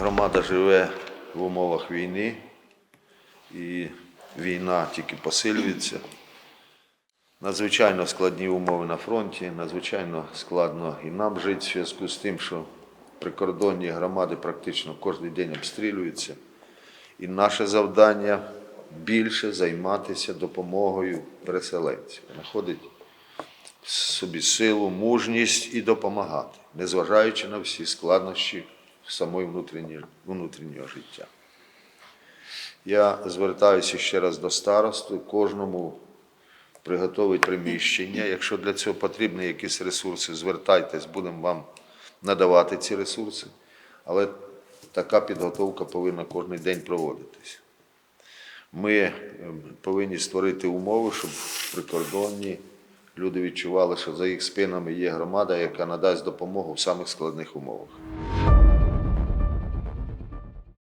Громада живе в умовах війни, і війна тільки посилюється. Надзвичайно складні умови на фронті, надзвичайно складно і нам жити в зв'язку з тим, що прикордонні громади практично кожен день обстрілюються. І наше завдання більше займатися допомогою переселенців, знаходити собі силу, мужність і допомагати, незважаючи на всі складнощі самої внутрішньої, внутрішнього життя. Я звертаюся ще раз до старосту, кожному приготовить приміщення. Якщо для цього потрібні якісь ресурси, звертайтесь, будемо вам надавати ці ресурси. Але така підготовка повинна кожен день проводитись. Ми ем, повинні створити умови, щоб прикордонні люди відчували, що за їх спинами є громада, яка надасть допомогу в самих складних умовах.